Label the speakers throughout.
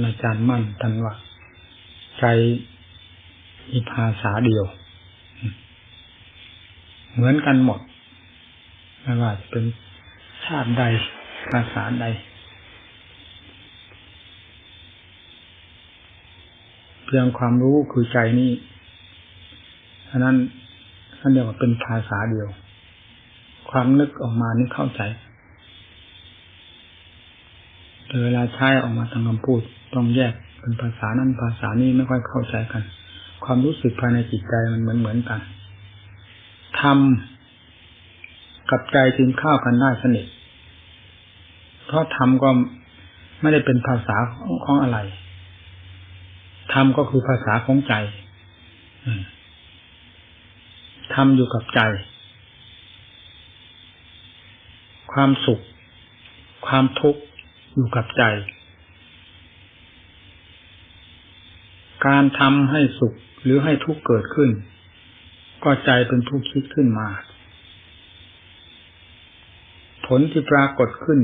Speaker 1: านอาจารย์มั่นท่านว่าใจมีภาษาเดียว เหมือนกันหมดไม่ว่าจะเป็นชาติใดภาษาใด เพียงความรู้คือใจนี่อันนั้นท่านเรียกว่าเป็นภาษาเดียว ความนึกออกมานี่เข้าใจเวลาใช้ออกมาทางคำพูด ต้องแยกเป็นภาษานั้นภาษานี้ไม่ค่อยเข้าใจกัน ความรู้สึกภายในจิตใจมันเหมือนเหมือนกันทำกับใจจึงเข้ากันได้สนิทเพราะทำก็ไม่ได้เป็นภาษาของอะไรทำก็คือภาษาของใจทำอยู่กับใจ ความสุข ความทุกข์อยู่กับใจ การทำให้สุขหรือให้ทุกข์เกิดขึ้น ก็ใจเป็นผู้คิดขึ้นมา ผลที่ปรากฏขึ้น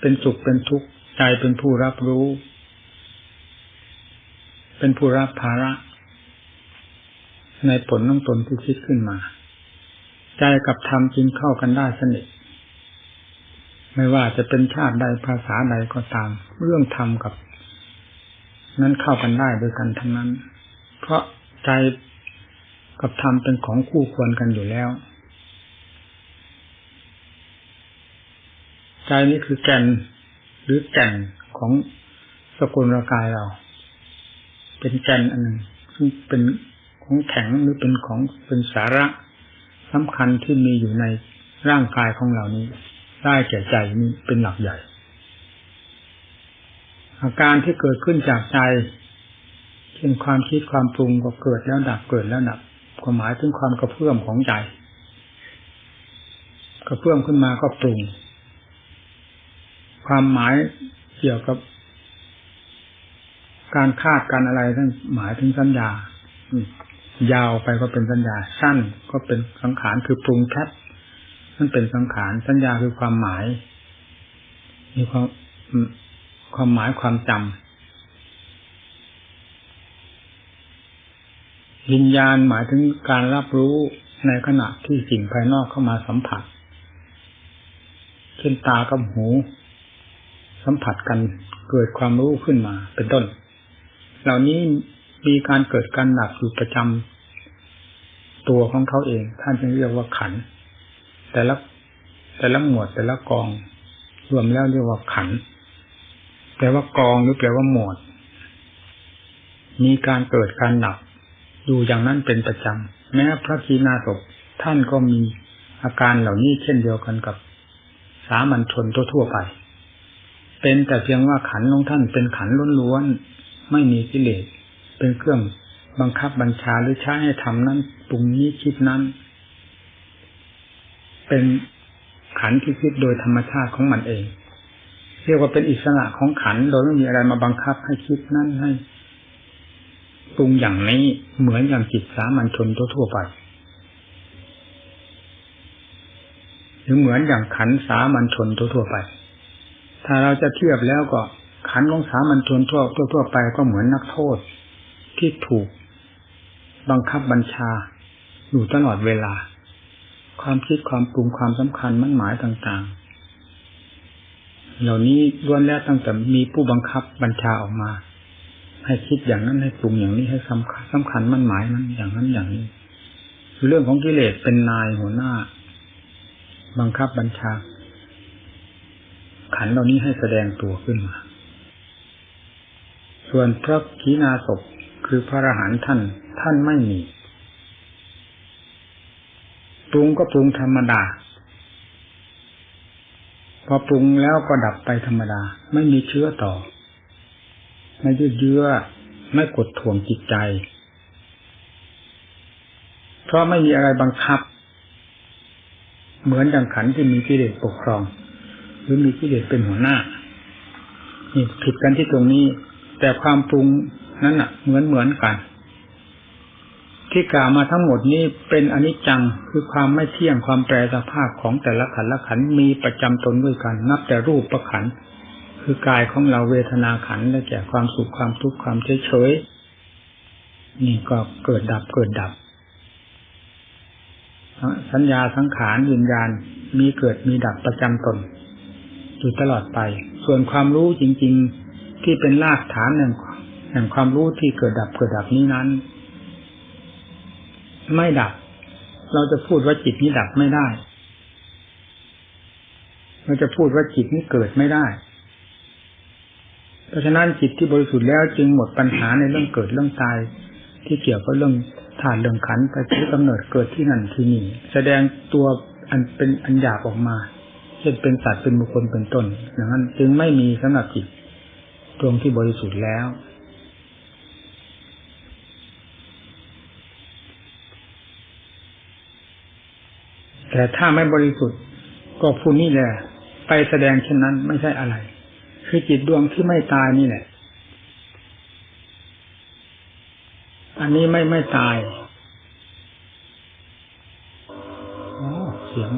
Speaker 1: เป็นสุขเป็นทุกข์ใจเป็นผู้รับรู้ เป็นผู้รับภาระ ในผลของตนที่คิดขึ้นมา ใจกับธรรมจึงเข้ากันได้สนิทไม่ว่าจะเป็นชาติใดภาษาใดก็ตาม เรื่องธรรมกับ นั้นเข้ากันได้โดยกันทั้งนั้น เพราะใจกับธรรมเป็นของคู่ควรกันอยู่แล้ว ใจนี้คือแก่นหรือแก่นของสกุลร่างกายเรา เป็นแก่นอันหนึ่งซึ่งเป็นของแข็งหรือเป็นของเป็นสาระสำคัญที่มีอยู่ในร่างกายของเรานี้ ได้แก่ใจนี้เป็นหลักใหญ่ อาการที่เกิดขึ้นจากใจเช่นความคิดความปรุงก็เกิดแล้วดับเกิดแล้วดับก็หมายถึงความกระเพื่อมของใจกระเพื่อมขึ้นมาก็ปรุง ความหมายเกี่ยวกับ การคาดการอะไรทั้งหมายถึงสัญญายาวไปก็เป็นสัญญาสั้นก็เป็นสังขารคือปรุงแคบนั่นเป็นสังขารสัญญาคือความหมายมีความ ความหมายความจำวิญญาณหมายถึงการรับรู้ในขณะที่สิ่งภายนอกเข้ามาสัมผัส เช่นตากับหู สัมผัสกันเกิดความรู้ขึ้นมาเป็นต้น เหล่านี้มีการเกิดการหนักอยู่ประจำตัวของเขาเอง ท่านจึงเรียกว่าขัน แต่ละแต่ละหมวดแต่ละกอง รวมแล้วเรียกว่าขัน แปลว่ากองหรือแปลว่าหมวด มีการเกิดการดับอยู่อย่างนั้นเป็นประจำแม้พระคีนาศพท่านก็มีอาการเหล่านี้เช่นเดียวกันกับสามัญชนทั่วไป เป็นแต่เพียงว่าขันของท่านเป็นขันล้วนๆไม่มีกิเลสเป็นเครื่องบังคับบัญชาหรือใช้ให้ทำนั้นปรุงนี้คิดนั้น เป็นขันที่คิดโดยธรรมชาติของมันเอง รียกว่าเป็นอิสระของขันโดยไม่มีอะไรมาบังคับให้คิดนั่นให้ปรุงอย่างนี้เหมือนอย่างจิตสามัญชนทั่วไปหรือเหมือนอย่างขันสามัญชนทั่วไป ถ้าเราจะเทียบแล้วก็ขันของสามัญชนทั่วทั่วไปก็เหมือนนักโทษที่ถูกบังคับบัญชาอยู่ตลอดเวลา ความคิดความปรุงความสำคัญมั่นหมายต่างๆ เหล่านี้ล้วนแล้วตั้งแต่มีผู้บังคับบัญชาออกมา ให้คิดอย่างนั้นให้ปรุงอย่างนี้ให้สำคัญสำคัญมั่นหมายนั้นอย่างนั้นอย่างนี้เรื่องของกิเลสเป็นนายหัวหน้า บังคับบัญชา ขันเหล่านี้ให้แสดงตัวขึ้นมา ส่วนพระขีณาศพคือพระอรหันต์ท่าน ท่านไม่มีปรุงก็ปรุงธรรมดา พอปรุงแล้วก็ดับไปธรรมดา ไม่มีเชื้อต่อ ไม่ยืดเยื้อไม่กดถ่วงจิตใจ เพราะไม่มีอะไรบังคับ เหมือนอย่างขันที่มีกิเลสปกครอง หรือมีกิเลสเป็นหัวหน้านี่ผิดกันที่ตรงนี้ แต่ความปรุงนั้นอะ เหมือนเหมือนกัน ที่กล่าวมาทั้งหมดนี้เป็นอนิจจังคือความไม่เที่ยงความแปรสภาพของแต่ละขันละขันมีประจำตนด้วยกัน นับแต่รูปประขันคือกายของเราเวทนาขันได้แก่ความสุขความทุกข์ความเฉยเฉยนี่ก็เกิดดับเกิดดับ สัญญาสังขารวิญญาณมีเกิดมีดับประจำตนอยู่ตลอดไป ส่วนความรู้จริง ๆที่เป็นรากฐานแห่งแห่งความรู้ที่เกิดดับเกิดดับนี้นั้น ไม่ดับ เราจะพูดว่าจิตนี้ดับไม่ได้ เราจะพูดว่าจิตนี้เกิดไม่ได้ เพราะฉะนั้นจิตที่บริสุทธิ์แล้วจึงหมดปัญหาในเรื่องเกิดเรื่องตาย ที่เกี่ยวกับเรื่องธาตุเรื่องขันไปที่กำเนิดเกิดที่นั่นที่นี่แสดงตัวอันเป็นอันหยาบออกมาเช่นเป็นสัตว์เป็นบุคคลเป็นต้นอย่างนั้นจึงไม่มีสำหรับจิตดวงที่บริสุทธิ์แล้ว แต่ถ้าไม่บริสุทธิ์ก็ผู้นี้แหละไปแสดงเช่นนั้นไม่ใช่อะไร คือจิตดวงที่ไม่ตายนี่แหละ อันนี้ไม่ไม่ตายอ๋อเสียง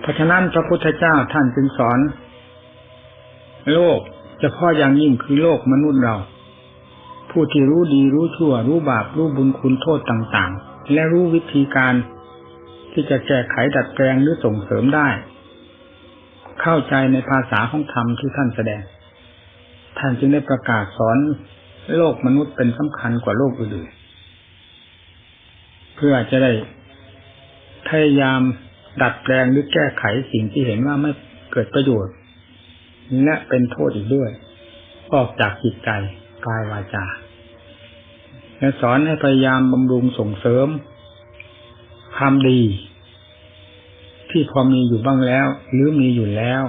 Speaker 1: เพราะฉะนั้นพระพุทธเจ้าท่านจึงสอน โลกเฉพาะอย่างยิ่งคือโลกมนุษย์เรา ผู้ที่รู้ดีรู้ชั่ว รู้บาปรู้บุญคุณโทษต่าง ๆ และรู้วิธีการที่จะแก้ไขดัดแปลงหรือส่งเสริมได้ เข้าใจในภาษาของธรรมที่ท่านแสดง ท่านจึงได้ประกาศสอนโลกมนุษย์เป็นสำคัญกว่าโลกอื่นเพื่อจะได้พยายามดัดแปลงหรือแก้ไขสิ่งที่เห็นว่าไม่เกิดประโยชน์ และเป็นโทษอีกด้วย ออกจากจิตใจกายวาจา และสอนให้พยายามบำรุงส่งเสริม ความดี ที่พอมีอยู่บ้างแล้ว หรือมีอยู่แล้ว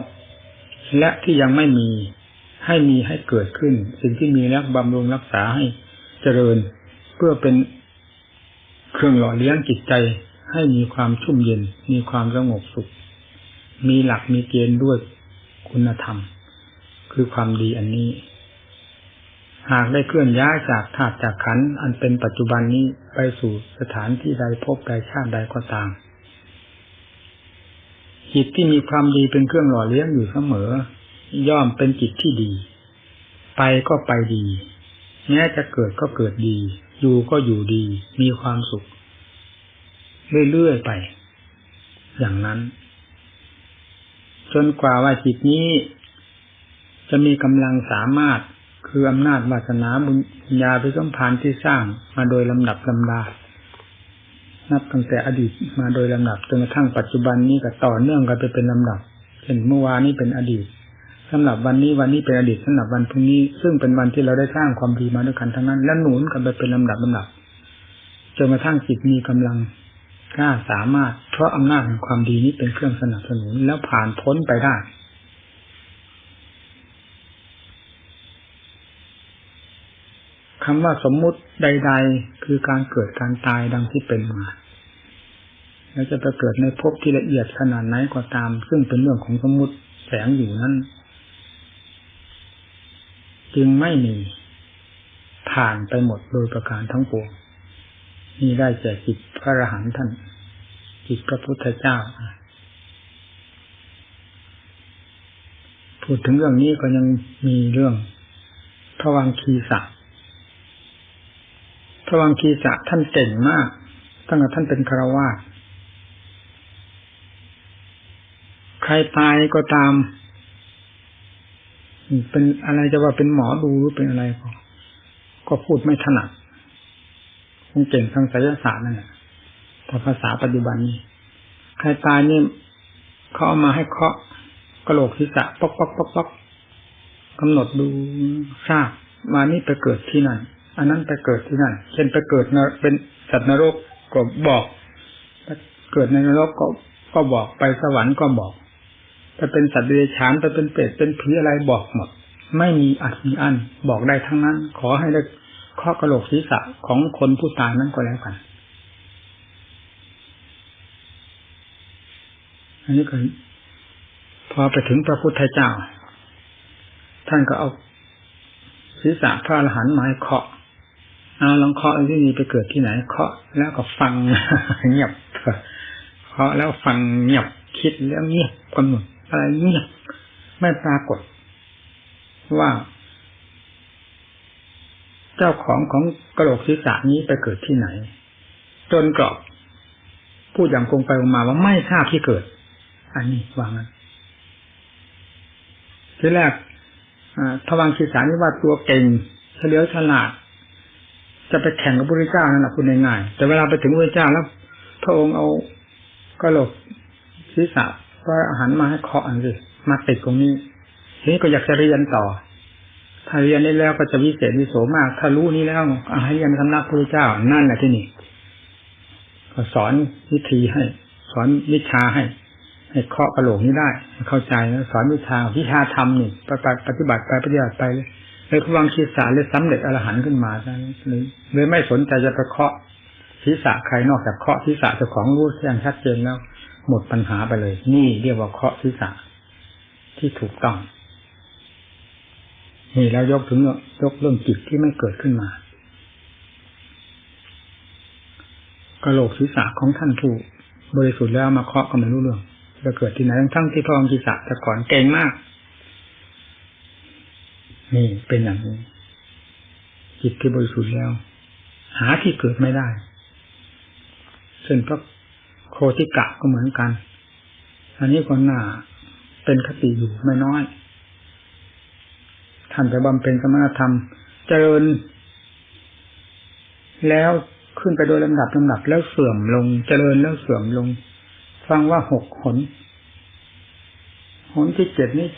Speaker 1: และที่ยังไม่มีให้มีให้เกิดขึ้น สิ่งที่มีแล้วบำรุงรักษาให้เจริญ เพื่อเป็นเครื่องหล่อเลี้ยงจิตใจให้มีความชุ่มเย็น มีความสงบสุข มีหลักมีเกณฑ์ด้วยคุณธรรม คือความดีอันนี้ หากได้เคลื่อนย้ายจากธาตุจากขันธ์อันเป็นปัจจุบันนี้ไปสู่สถานที่ใดพบใดชาติใดก็ตามจิตที่มีความดีเป็นเครื่องหล่อเลี้ยงอยู่เสมอ ย่อมเป็นจิตที่ดี ไปก็ไปดี แม้จะเกิดก็เกิดดี อยู่ก็อยู่ดี มีความสุข เรื่อยๆไป อย่างนั้น จนกว่าว่าจิตนี้ จะมีกำลังสามารถ คืออำนาจวาสนาบุญญาพิสมพานที่สร้างมาโดยลำดับลำดา นับตั้งแต่อดีตมาโดยลำดับจนกระทั่งปัจจุบันนี้ก็ต่อเนื่องกันไปเป็นลำดับเช่นเมื่อวานนี้เป็นอดีตสำหรับวันนี้วันนี้เป็นอดีตสำหรับวันพรุ่งนี้ ซึ่งเป็นวันที่เราได้สร้างความดีมาด้วยกันทั้งนั้นและหนุนกันไปเป็นลำดับลำดับจนกระทั่งจิตมีกำลังกล้าสามารถ เพราะอำนาจแห่งความดีนี้เป็นเครื่องสนับสนุนแล้วผ่านพ้นไปได้ คำว่าสมมุติใด ๆ คือการเกิดการตายดังที่เป็นมา แล้วจะไปเกิดในภพที่ละเอียดขนาดไหนก็ตาม ซึ่งเป็นเรื่องของสมมุติแสงอยู่นั้น จึงไม่มี ผ่านไปหมดโดยประการทั้งปวงนี่ได้แก่จิตพระอรหันต์ท่าน จิตพระพุทธเจ้าพูดถึงเรื่องนี้ก็ยังมีเรื่องพระวังคีสัก พระวังคีสะท่านเก่งมาก ตั้งแต่ท่านเป็นคารวาสใครตายก็ตาม เป็นอะไรจะว่าเป็นหมอดูหรือเป็นอะไรก็ก็พูดไม่ถนัดคงเก่งทางไสยศาสตร์นั่นแหละแต่ภาษาปัจจุบันนี้ใครตายนี่เขาเอามาให้เคาะกระโหลกศีรษะป๊อกป๊อกป๊อกป๊อกกำหนดดูทราบมานี่ไปเกิดที่นั่น อันนั้นไปเกิดที่นั่น เช่นไปเกิดเป็นสัตว์นรกก็บอกเกิดในนรกก็ก็บอกไปสวรรค์ก็บอกถ้าเป็นสัตว์เดรัจฉานไปเป็นเปรตเป็นผีอะไรบอกหมด ไม่มีอัดมีอันบอกได้ทั้งนั้น ขอให้ได้ข้อกระโหลกศีรษะของคนผู้ตายนั้นก็แล้วกัน อันนี้ก็พอไปถึงพระพุทธเจ้า ท่านก็เอาศีรษะพระอรหันต์มาให้เคาะ เอาลองเคาะที่นี่ไปเกิดที่ไหน เคาะแล้วก็ฟังเงียบเคาะแล้วฟังเงียบคิดแล้วเงียบกำหนดอะไรเงียบไม่ปรากฏ ว่า เจ้าของของกระโหลกศีรษะนี้ไปเกิดที่ไหน จนกรอบพูดอย่างคงไปคงมาว่าไม่ทราบที่เกิด อันนี้วางนั้นทีแรกทวังศีรษะนี่ว่าตัวเก่งเฉลียวฉลาด จะไปแข่งกับพระพุทธเจ้านั่นแหละพูดง่ายๆแต่เวลาไปถึงพระพุทธเจ้าแล้ว พระองค์เอากระโหลกศีรษะก็อาหารมาให้เคาะอันสิมาติดตรงนี้ทีนี้ก็อยากจะเรียนต่อ ถ้าเรียนได้แล้วก็จะวิเศษวิโสมาก ถ้ารู้นี้แล้วอาให้เรียนสำนักพระเจ้านั่นแหละที่นี่ก็สอนวิธีให้ สอนวิชาให้ ให้เคาะกระโหลกนี้ได้ เข้าใจแล้วสอนวิชาวิชาธรรมนี่ปฏิบัติไปปฏิบัติไป เลยเลยพวังคีสาเลยสำเร็จอรหันต์ขึ้นมาเลยเลยไม่สนใจจะไปเคาะศีรษะใครนอกจากเคาะศีรษะเจ้าของรู้แจ้งชัดเจนแล้ว หมดปัญหาไปเลย นี่เรียกว่าเคาะศีรษะที่ถูกต้องนี่แล้วยกถึงยกเรื่องจิตที่ไม่เกิดขึ้นมากระโหลกศีรษะของท่านผู้บริสุทธิ์แล้วมาเคาะก็ไม่รู้เรื่องจะเกิดที่ไหนทั้งที่พระองค์ศีรษะแต่ก่อนเก่งมาก นี่เป็นอย่างนี้ จิตที่บริสุทธิ์แล้ว หาที่เกิดไม่ได้ ซึ่งพระโคติกะก็เหมือนกัน อันนี้คนหน้าเป็นคติอยู่ไม่น้อย ท่านไปบำเพ็ญสมณธรรม เจริญ แล้วขึ้นไปโดยลำดับลำดับแล้วเสื่อมลง เจริญแล้วเสื่อมลง ฟังว่าหกหนหนที่เจ็ดนี่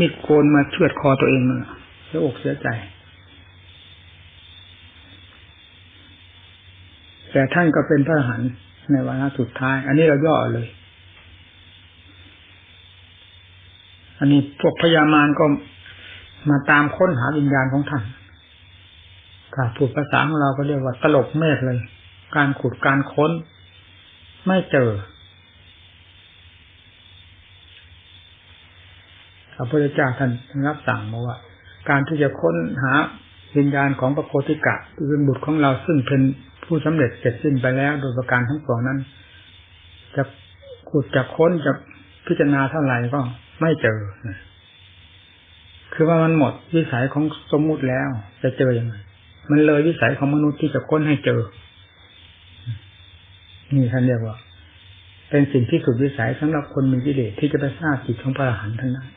Speaker 1: มีโกนมาเชือดคอตัวเองเลยเสียอกเสียใจ แต่ท่านก็เป็นพระอรหันต์ในวาระสุดท้าย อันนี้เราย่อเลย อันนี้พวกพญามารก็มาตามค้นหาวิญญาณของท่านถ้าพูดภาษาของเราก็เรียกว่าตลบเมฆเลย การขุดการค้น ไม่เจอ ระพุทธเจ้าท่านรับสั่งมาว่า การที่จะค้นหาวิญญาณของพระโคติกะคือบุตรของเราซึ่งเป็นผู้สำเร็จเสร็จสิ้นไปแล้ว โดยประการทั้งสองนั้น จะขุดจะค้นจะพิจารณาเท่าไหร่ก็ไม่เจอคือว่ามันหมดวิสัยของสมมุติแล้ว จะเจออยังไงมันเลยวิสัยของมนุษย์ที่จะค้นให้เจอ นี่ท่านเรียกว่า เป็นสิ่งที่สุดวิสัยสำหรับคนมีกิเลสที่จะไปทราบจิตของพระอรหันต์ท่านนั้น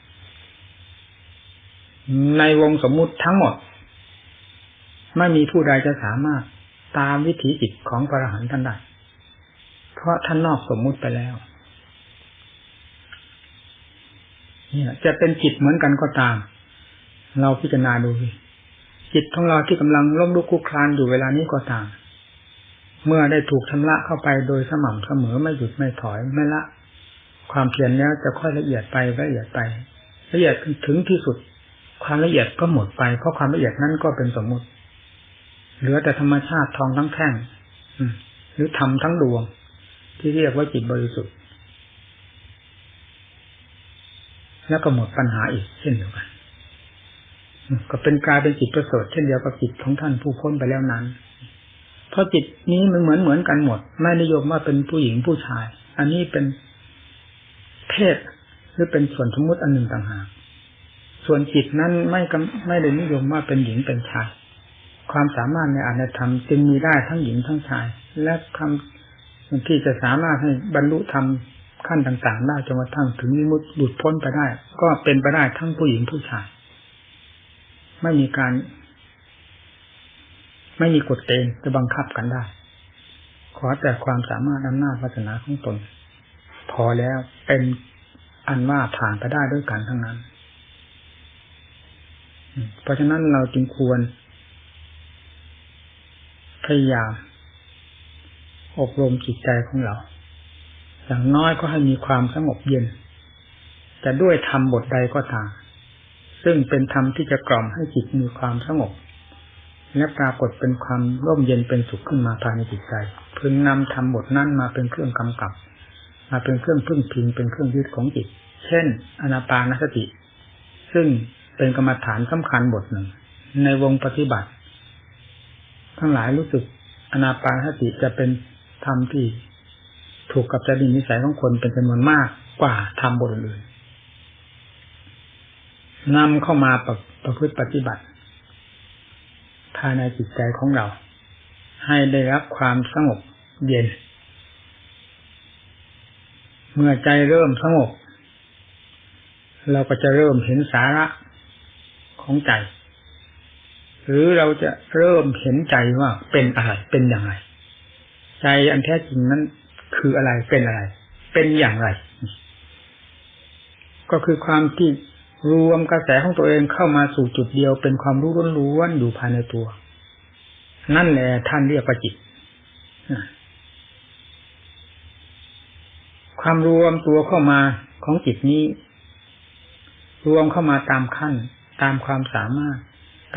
Speaker 1: ในวงสมมุติทั้งหมด ไม่มีผู้ใดจะสามารถตามวิถีจิตของพระอรหันต์ท่านได้เพราะท่านนอกสมมุติไปแล้วเนี่ยจะเป็นจิตเหมือนกันก็ตาม เราพิจารณาดูจิตของเราที่กำลังล้มลุกคลุกคลานอยู่เวลานี้ก็ตาม เมื่อได้ถูกชำระเข้าไปโดยสม่ำเสมอไม่หยุดไม่ถอยไม่ละ ความเพียรนี้จะค่อยละเอียดไปละเอียดไป ละเอียดถึงที่สุด ความละเอียดก็หมดไป เพราะความละเอียดนั้นก็เป็นสมมุติ เหลือแต่ธรรมชาติทองทั้งแท่งหรือธรรมทั้งดวง ที่เรียกว่าจิตบริสุทธิ์ แล้วก็หมดปัญหาอีกเช่นเดียวกันก็เป็นกลายเป็นจิตประเสริฐเช่นเดียวกับจิตของท่านผู้พ้นไปแล้วนั้น เพราะจิตนี้มันเหมือนเหมือนกันหมด ไม่นิยมว่าเป็นผู้หญิงผู้ชาย อันนี้เป็นเพศหรือเป็นส่วนสมมติอันหนึ่งต่างหาก ส่วนจิตนั้นไม่ไม่ได้นิยมว่าเป็นหญิงเป็นชายความสามารถในอานธรรมจึงมีได้ทั้งหญิงทั้งชาย และคำที่จะสามารถให้บรรลุธรรมขั้นต่างๆได้จนกระทั่งถึงมิมุติหลุดพ้นไปได้ ก็เป็นไปได้ทั้งผู้หญิงผู้ชาย ไม่มีการ ไม่มีกฎเกณฑ์จะบังคับกันได้ ขอแต่ความสามารถอำนาจวาสนาของตน พอแล้วเป็นอันว่าผ่านไปได้ด้วยกันทั้งนั้น เพราะฉะนั้นเราจึงควร พยายาม อบรมจิตใจของเรา อย่างน้อยก็ให้มีความสงบเย็นจะด้วยทำบทใดก็ตาม ซึ่งเป็นธรรมที่จะกล่อมให้จิตมีความสงบ และปรากฏเป็นความร่มเย็นเป็นสุขขึ้นมาภายในจิตใจ พึงนำธรรมบทนั้นมาเป็นเครื่องกำกับ มาเป็นเครื่องพึ่งพิงเป็นเครื่องยึดของจิต เช่น อนาปานสติ ซึ่ง เป็นกรรมฐานสำคัญบทหนึ่ง ในวงปฏิบัติ ทั้งหลายรู้สึกอนาปานสติจะเป็นธรรมที่ถูกกับจริตนิสัยของคนเป็นจำนวนมากกว่าธรรมบทอื่นนำเข้ามาประประพฤติปฏิบัติ ภายในจิตใจของเรา ให้ได้รับความสงบเย็น เมื่อใจเริ่มสงบ เราก็จะเริ่มเห็นสาระ ของใจ หรือเราจะเริ่มเห็นใจว่าเป็นอะไรเป็นอย่างไร ใจอันแท้จริงนั้นคืออะไรเป็นอะไร เป็นอย่างไร ก็คือความที่รวมกระแสของตัวเองเข้ามาสู่จุดเดียวเป็นความรู้ล้วนๆอยู่ภายในตัว นั่นแหละท่านเรียกว่าจิตความรวมตัวเข้ามาของจิตนี้ รวมเข้ามาตามขั้น ตามความสามารถ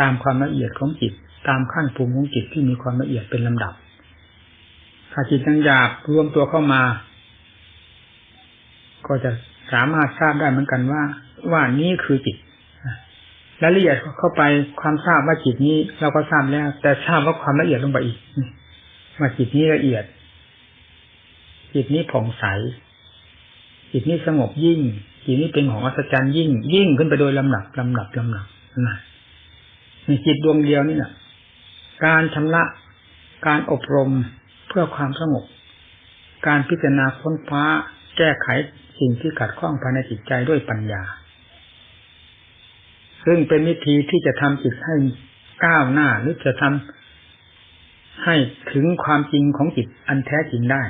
Speaker 1: ตามความละเอียดของจิต ตามขั้นภูมิของจิตที่มีความละเอียดเป็นลำดับถ้าจิตยังหยาบรวมตัวเข้ามา ก็จะสามารถทราบได้เหมือนกันว่า ว่านี้คือจิตรายละเอียดเข้าไปความทราบว่าจิตนี้เราก็ทราบแล้ว แต่ทราบว่าความละเอียดลงไปอีกว่าจิตนี้ละเอียด จิตนี้ผ่องใส จิตนี้สงบยิ่ง จิตนี้เป็นของอัศจรรย์ยิ่ง ยิ่งขึ้นไปโดยลำดับลำดับลำดับนะในจิตดวงเดียวนี่แหละการชำระการอบรมเพื่อความสงบ การพิจารณาค้นคว้าแก้ไขสิ่งที่ขัดข้องภายในจิตใจด้วยปัญญา ซึ่งเป็นวิธีที่จะทำจิตให้ก้าวหน้าหรือจะทำให้ถึงความจริงของจิตอันแท้จริงได้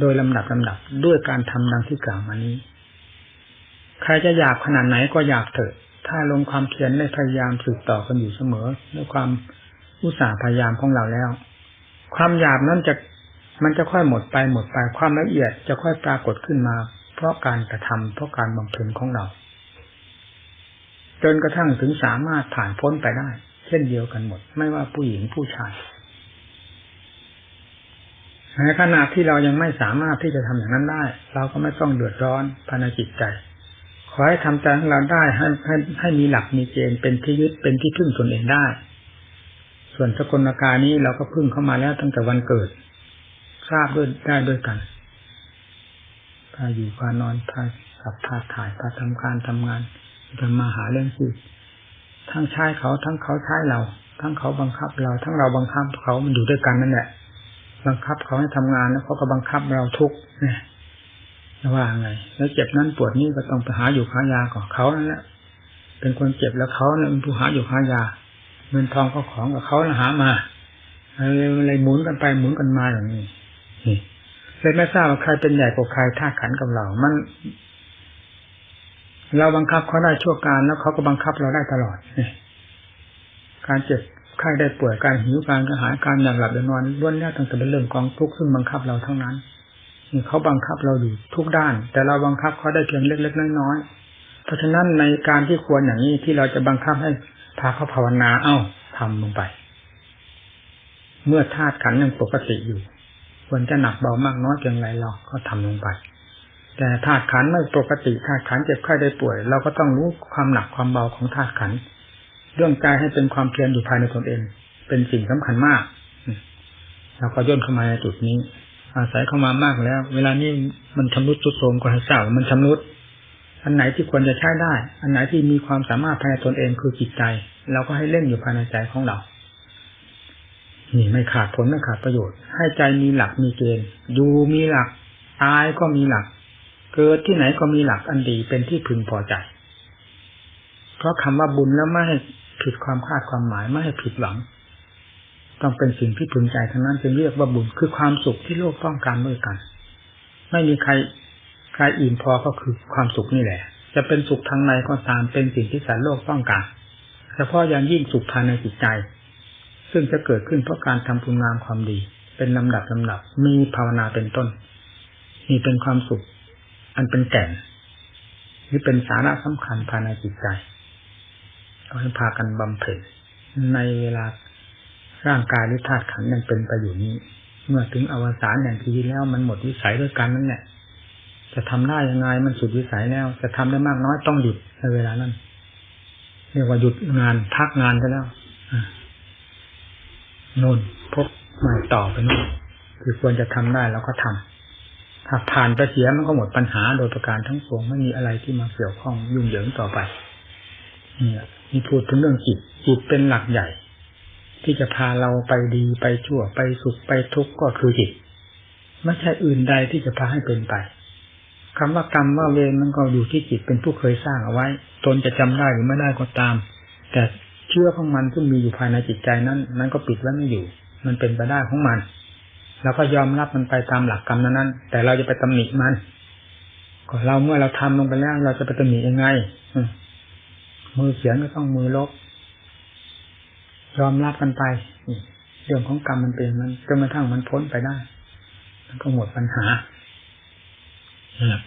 Speaker 1: โดยลำดับลำดับด้วยการทำดังที่กล่าวมานี้ ใครจะอยากขนาดไหนก็อยากเถอะ ถ้าลงความเพียรได้พยายามสืบต่อกันอยู่เสมอด้วยความอุตสาห์พยายามของเราแล้ว ความหยาบนั้นจะมันจะค่อยหมดไปหมดไปความละเอียดจะค่อยปรากฏขึ้นมา เพราะการกระทำเพราะการบำเพ็ญของเรา จนกระทั่งถึงสามารถผ่านพ้นไปได้ เช่นเดียวกันหมด ไม่ว่าผู้หญิงผู้ชายในขณะที่เรายังไม่สามารถที่จะทำอย่างนั้นได้ เราก็ไม่ต้องเดือดร้อนภายในจิตใจ อให้ทำใจของเราได้ให้ให้ให้มีหลักมีเกณฑ์เป็นที่ยึดเป็นที่พึ่งตนเองได้ ส่วนสกลนาการนี้เราก็พึ่งเข้ามาแล้วตั้งแต่วันเกิด ทราบด้วยได้ด้วยกันพาอยู่พานอนพาขับพาถ่ายพาทำการทำงานทำมาหาเรื่องชีวิทั้งใช้เขาทั้งเขาใช้เรา ทั้งเขาบังคับเรา ทั้งเราบังคับเขามันอยู่ด้วยกันนั่นแหละบังคับเขาให้ทำงานแล้วเขาก็บังคับเราทุกเนี่ย ว่าไง แล้วเจ็บนั้นปวดนี่ก็ต้องไปหาอยู่หายาก่อนเขานั่นแหละเป็นคนเจ็บแล้วเขาเนี่ยเป็นผู้หาอยู่หายาเงินทองก็ของกับเขานะหามาอะไรหมุนกันไปหมุนกันมาอย่างนี้เลยไม่ทราบว่าใครเป็นใหญ่กว่าใครท่าขันกับเรา มัน เราบังคับเขาได้ชั่วการแล้วเขาก็บังคับเราได้ตลอดการเจ็บไข้ได้ป่วยการหิวการกระหายการอยากหลับอยากนอนล้วนแล้วตั้งแต่เป็นเรื่องกองทุกข์ซึ่งบังคับเราทั้งนั้น เขาบังคับเราอยู่ทุกด้าน แต่เราบังคับเขาได้เพียงเล็กๆน้อยๆเพราะฉะนั้นในการที่ควรอย่างนี้ที่เราจะบังคับให้พาเขาภาวนาเอ้าทำลงไป เมื่อธาตุขันยังปกติอยู่ ควรจะหนักเบามากน้อยเพียงไรเราก็ทำลงไป แต่ธาตุขันไม่ปกติธาตุขันเจ็บไข้ได้ป่วย เราก็ต้องรู้ความหนักความเบาของธาตุขันเรื่องใจให้เป็นความเพียรอยู่ภายในตนเอง เป็นสิ่งสำคัญมากเราก็ย่นเข้ามาในจุดนี้ อาศัยเข้ามามากแล้ว เวลานี้มันชำรุดทุดโทรมก็ให้ทราบมันชำรุด อันไหนที่ควรจะใช้ได้ อันไหนที่มีความสามารถภายในตนเองคือจิตใจ เราก็ให้เล่นอยู่ภายในใจของเรา นี่ไม่ขาดผลไม่ขาดประโยชน์ ให้ใจมีหลักมีเกณฑ์อยู่มีหลักตายก็มีหลัก เกิดที่ไหนก็มีหลักอันดีเป็นที่พึงพอใจ เพราะคำว่าบุญแล้วไม่ให้ผิดความคาดความหมายไม่ให้ผิดหวัง ต้องเป็นสิ่งที่พึงใจทั้งนั้นจึงเรียกว่าบุญคือความสุขที่โลกต้องการด้วยกัน ไม่มีใครใครอิ่มพอก็คือความสุขนี่แหละ จะเป็นสุขทางในก็ตามเป็นสิ่งที่สารโลกต้องการเฉพาะอย่างยิ่งสุขภายในจิตใจ ซึ่งจะเกิดขึ้นเพราะการทำคุณงามความดี เป็นลำดับลำดับมีภาวนาเป็นต้นมีเป็นความสุข อันเป็นแก่นหรือเป็นสาระสำคัญภายในจิตใจก็ให้พากันบำเพ็ญในเวลา ร่างกายหรือธาตุขันยังเป็นไปอยู่นี้ เมื่อถึงอวสานแห่งชีวิตแล้วมันหมดวิสัยด้วยกันนั่นแหละจะทำได้ยังไงมันสุดวิสัยแล้ว จะทำได้มากน้อยต้องหยุดในเวลานั้นเรียกว่าหยุดงานพักงานไปแล้วนู่นพบใหม่ต่อไปนู่นคือควรจะทำได้แล้วก็ทำถ้าผ่านไปเสียมันก็หมดปัญหาโดยประการทั้งปวงไม่มีอะไรที่มาเกี่ยวข้องยุ่งเหยิงต่อไปเนี่ยมีพูดถึงเรื่องจิตจิตเป็นหลักใหญ่ ที่จะพาเราไปดีไปชั่วไปสุขไปทุกข์ก็คือจิต ไม่ใช่อื่นใดที่จะพาให้เป็นไปคำว่ากรรมว่าเวรมันก็อยู่ที่จิตเป็นผู้เคยสร้างเอาไว้ ตนจะจำได้หรือไม่ได้ก็ตาม แต่เชื่อของมันซึ่งมีอยู่ภายในจิตใจนั้นนั้นก็ปิดไว้ไม่อยู่ มันเป็นไปได้ของมันเราก็ยอมรับมันไปตามหลักกรรมนั้นๆแต่เราจะไปตำหนิมันก็เราเมื่อเราทำลงไปแล้วเราจะไปตำหนิยังไงมือเขียนก็ต้องมือลบ ยอมรับกันไปเรื่องของกรรมมันเป็นมันจนกระทั่งมันพ้นไปได้ มันก็หมดปัญหา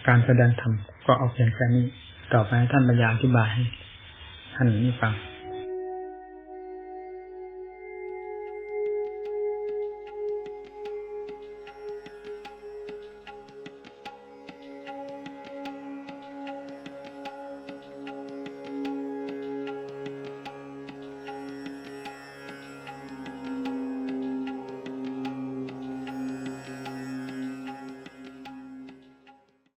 Speaker 1: การแสดงธรรมก็เอาเพียงแค่นี้ ต่อไปท่านบรรยายอธิบายให้ท่านนี้ฟัง